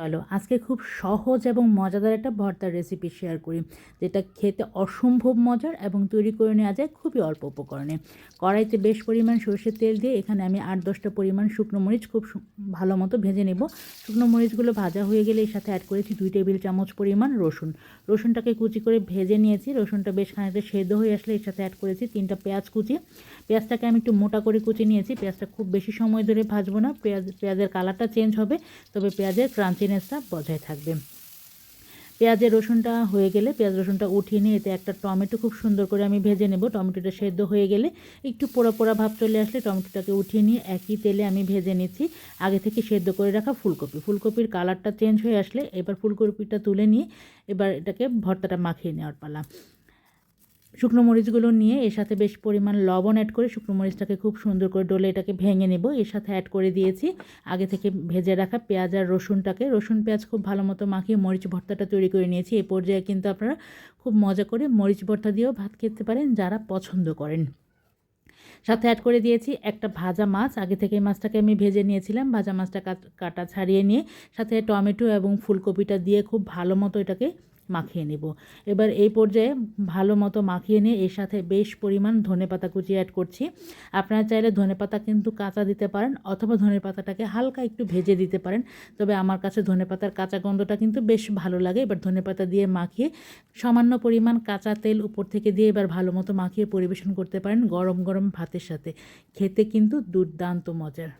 চলো আজকে খুব সহজ এবং মজাদার একটা ভর্তার রেসিপি শেয়ার করি, যেটা খেতে অসম্ভব মজার এবং তৈরি করে নেওয়া যায় খুবই অল্প উপকরণে। কড়াইতে বেশ পরিমাণ সর্ষের তেল দিয়ে এখানে আমি আট দশটা পরিমাণ শুকনো মরিচ খুব ভালো মতো ভেজে নেব। শুকনো মরিচগুলো ভাজা হয়ে গেলে এর সাথে অ্যাড করেছি দুই টেবিল চামচ পরিমাণ রসুন। রসুনটাকে কুচি করে ভেজে নিয়েছি, রসুনটা বেশ খানিকটা সেদ্ধ হয়ে আসলে এর সাথে অ্যাড করেছি তিনটা পেঁয়াজ কুচি। পেঁয়াজটাকে আমি একটু মোটা করে কুচি নিয়েছি, পেঁয়াজটা খুব বেশি সময় ধরে ভাজবো না, পেঁয়াজ, পেঁয়াজের কালারটা চেঞ্জ হবে, তবে পেঁয়াজের ক্রাঞ্চিনেসটা বজায় থাকবে। পেঁয়াজের রসুনটা হয়ে গেলে, পেঁয়াজ রসুনটা উঠিয়ে নিয়ে এতে একটা টমেটো খুব সুন্দর করে আমি ভেজে নেব। টমেটোটা সেদ্ধ হয়ে গেলে একটু পোড়া পোড়া ভাব চলে আসলে টমেটোটাকে উঠিয়ে নিয়ে একই তেলে আমি ভেজে নিচ্ছি। আগে থেকে সেদ্ধ করে রাখা ফুলকপি। ফুলকপির কালারটা চেঞ্জ হয়ে আসলে এবার ফুলকপিটা তুলে নিয়ে এবার এটাকে ভর্তাটা মাখিয়ে নেওয়ার পালা। শুকনো মরিচগুলো নিয়ে এর সাথে বেশ পরিমাণ লবণ অ্যাড করে শুকনো মরিচটাকে খুব সুন্দর করে ডলে এটাকে ভেঙে নেব। এর সাথে অ্যাড করে দিয়েছি আগে থেকে ভেজে রাখা পেঁয়াজ আর রসুনটাকে। রসুন পেঁয়াজ খুব ভালো মতো মাখিয়ে মরিচ ভর্তাটা তৈরি করে নিয়েছি। এই পর্যায়ে কিন্তু আপনারা খুব মজা করে মরিচ ভর্তা দিয়েও ভাত খেতে পারেন যারা পছন্দ করেন। সাথে অ্যাড করে দিয়েছি একটা ভাজা মাছ। আগে থেকে মাছটাকে আমি ভেজে নিয়েছিলাম। ভাজা মাছটা কাটা ছাড়িয়ে নিয়ে সাথে টমেটো এবং ফুলকপিটা দিয়ে খুব ভালো মতো এটাকে মাখিয়ে নেব। এবার এই পর্যায়ে ভালো মতো মাখিয়ে নিয়ে এর সাথে বেশ পরিমাণ ধনেপাতা কুচি অ্যাড করছি। আপনারা চাইলে ধনেপাতা কিন্তু কাঁচা দিতে পারেন অথবা ধনেপাতাটাকে হালকা একটু ভেজে দিতে পারেন। তবে আমার কাছে ধনেপাতার কাঁচা গন্ধটা কিন্তু বেশ ভালো লাগে। এবার ধনেপাতা দিয়ে মাখিয়ে সামান্য পরিমাণ কাঁচা তেল উপর থেকে দিয়ে এবার ভালো মতো মাখিয়ে পরিবেশন করতে পারেন গরম গরম ভাতের সাথে। খেতে কিন্তু দুর্দান্ত মজার।